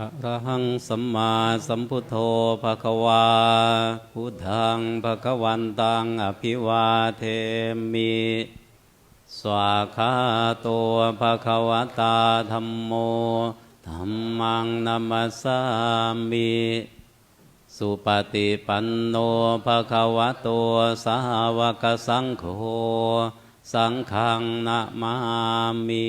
อะระหังสัมมาสัมพุทโธภะคะวาพุทธังภะคะวันตังอภิวาเทมิสวาคาโตภะคะวตาธัมโมธัมมังนัมสสามิสุปฏิปันโนภะคะวะโตสาวกสังโฆสังฆังนะมามิ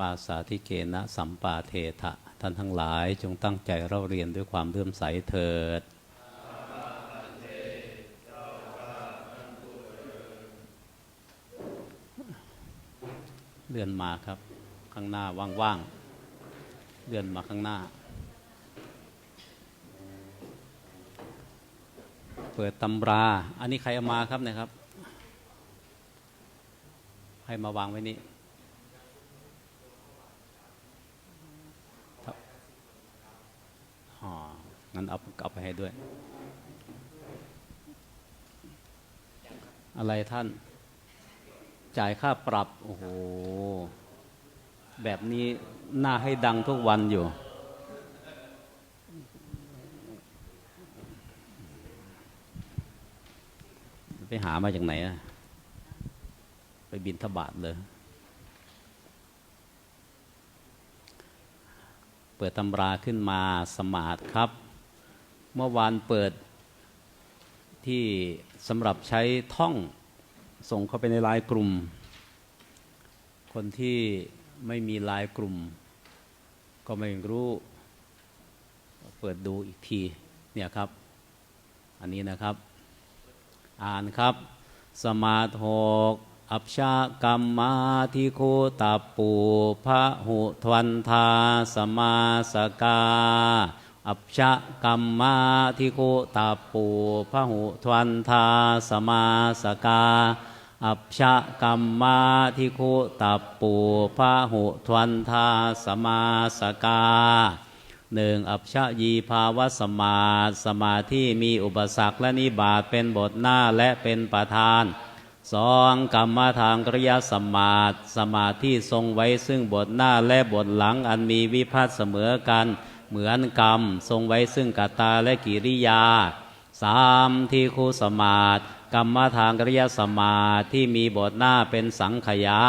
ปาสาธิเกนะสัมปาเทถะท่านทั้งหลายจงตั้งใจเราเรียนด้วยความเลื่อมใสเถิดเลื่อนมาครับ ข้างหน้าว่างๆเลื่อนมาข้างหน้า เปิดตำรา อันนี้ใครเอามาครับเนะครับ ให้มาวางไว้นี่ อ๋อ งั้นเอาเอาไปให้ด้วย อะไรท่าน จ่ายค่าปรับ โอ้โห แบบนี้น่าให้ดังทุกวันอยู่ ไปหามาจากไหนอะไปบินทบาทเลยเปิดตำราขึ้นมาสมาร์ทครับ เมื่อวานเปิดที่สำหรับใช้ท่องส่งเข้าไปในลน์กลุ่ม คนที่ไม่มีลน์กลุ่ม ก็ไม่รู้ เปิดดูอีกทีเนี่ยครับ อันนี้นะครับ อ่านครับ สมาโทกอัปชากรรมาทิโคตปูพระหุทวันทา สมาสกา อัปชากรรมาทิโคตับปูพระหุทวันทาสมาสกา อัปชากรรมาทิโคตับปูพระหุทวันทาสมาสกาหนึ่งอัปชะยีภาวะสมาสมาธิมีอุปสรรคและนิบาตเป็นบทหน้าและเป็นประธานสองกรรมทางกริยสมาธิสมาธิทรงไว้ซึ่งบทหน้าและบทหลังอันมีวิพัฒน์เสมอกัน เหมือนกรรม ทรงไว้ซึ่งกตาและกิริยาสามที่คูสมาธิกรรมทางกริยสมาธิที่มีบทหน้าเป็นสังขยา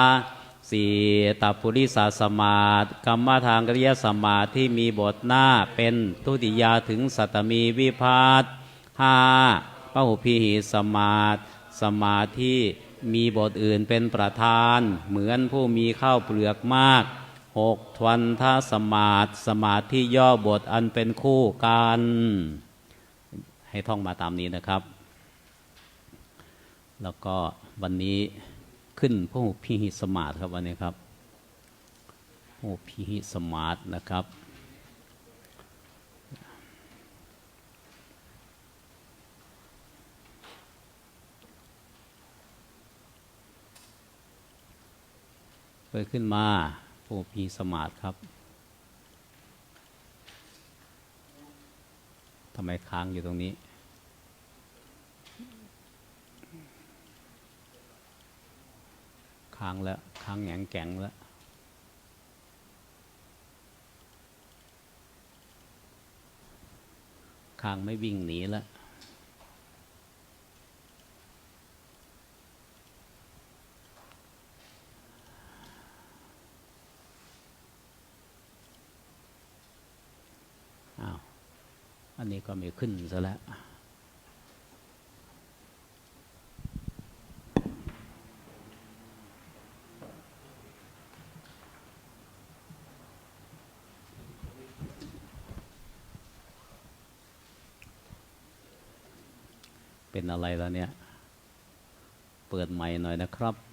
สี่ตัปุริสาสมาธิกรรมทางกริยสมาธิที่มีบทหน้าเป็นทุติยาถึงสัตตมีวิพาทห้าพหุพิหิสมาธิสมาธิมีบทอื่นเป็นประธาน เหมือนผู้มีข้าวเปลือกมาก หกทวันทสมาธิสมาธิย่อบทอันเป็นคู่กัน ให้ท่องมาตามนี้นะครับ แล้วก็วันนี้ขึ้นพระหูพิหิสมาธิครับวันนี้ครับพระหูพิหิสมาธินะครับเปิดขึ้นมา พระหูพิหิสมาธิครับทำไมค้างอยู่ตรงนี้ ค้างแล้ว ค้างแงงแกงแล้วค้างไม่วิ่งหนีแล้ว อันนี้ก็ไม่ขึ้นซะแล้วเป็นอะไรแล้วเนี่ย เปิดใหม่หน่อยนะครับ